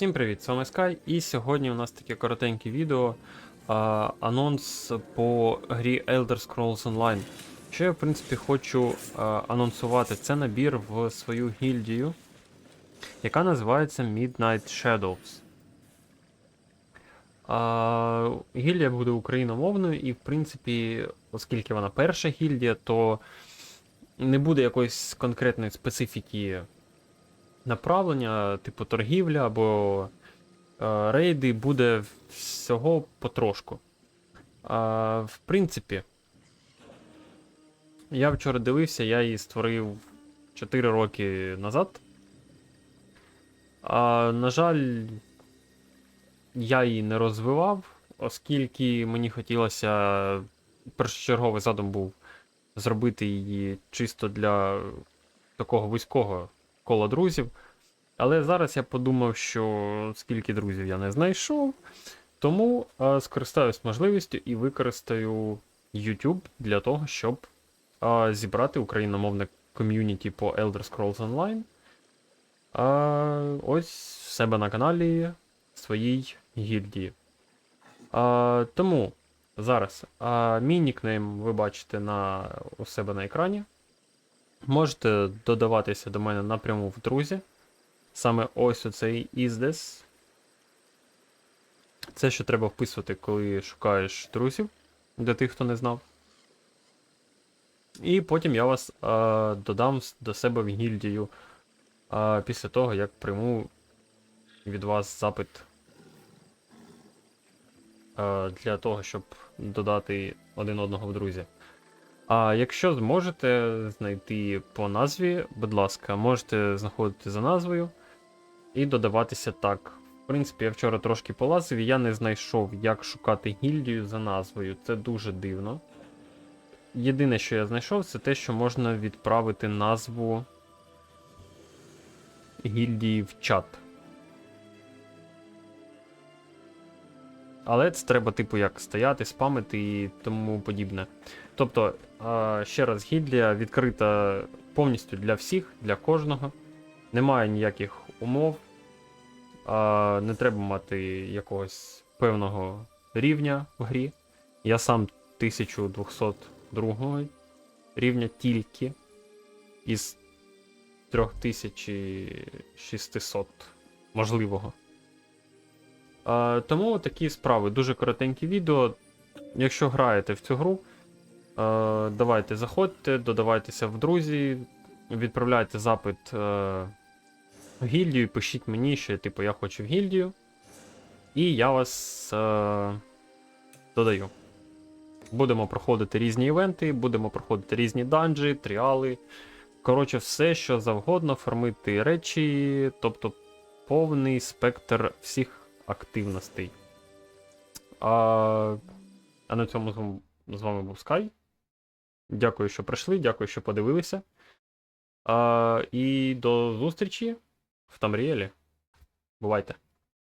Всім привіт, з вами Sky, і сьогодні у нас таке коротеньке відео а, анонс по грі Elder Scrolls Online. Що я, в принципі, хочу а, анонсувати, це набір в свою гільдію, яка називається Midnight Shadows. А, гільдія буде україномовною, і, в принципі, оскільки вона перша гільдія, то не буде якоїсь конкретної специфіки направлення, типу торгівля або е, рейди, буде всього потрошку. А, в принципі, я вчора дивився, я її створив 4 роки назад. А, на жаль, я її не розвивав, оскільки мені хотілося. Першочерговий задум був зробити її чисто для такого вузького кола друзів. Але зараз я подумав, що скільки друзів я не знайшов, тому е, скористаюсь можливістю і використаю YouTube для того, щоб е, зібрати україномовне ком'юніті по Elder Scrolls Online. Е, ось в себе на каналі своїй гільдії. Е, тому зараз е, мій нікнейм ви бачите на, у себе на екрані. Можете додаватися до мене напряму в друзі. Саме ось оцей іздес. Це що треба вписувати, коли шукаєш друзів, для тих, хто не знав. І потім я вас е, додам до себе в гільдію е, після того, як прийму від вас запит е, для того, щоб додати один одного в друзі. А якщо зможете знайти по назві, будь ласка, можете знаходити за назвою і додаватися так. В принципі, я вчора трошки полазив, і я не знайшов, як шукати гільдію за назвою. Це дуже дивно. Єдине, що я знайшов, це те, що можна відправити назву гільдії в чат. Але це треба, типу, як стояти, спамити і тому подібне. Тобто, ще раз, гільдія відкрита повністю для всіх, для кожного. Немає ніяких умов. Не треба мати якогось певного рівня в грі. Я сам 1202 рівня тільки із 3600 можливого. А, Тому такі справи. Дуже коротенькі відео. Якщо граєте в цю гру, Е, давайте заходьте, додавайтеся в друзі, відправляйте запит е, в гільдію, пишіть мені, що типу я хочу в гільдію. І я вас е, додаю. Будемо проходити різні івенти, будемо проходити різні данжі, тріали. Коротше, все, що завгодно, формити речі, тобто повний спектр всіх активностей. А, а на цьому з вами- був Sky. Дякую, що прийшли, дякую, що подивилися. А, і до зустрічі в Тамріелі. Бувайте!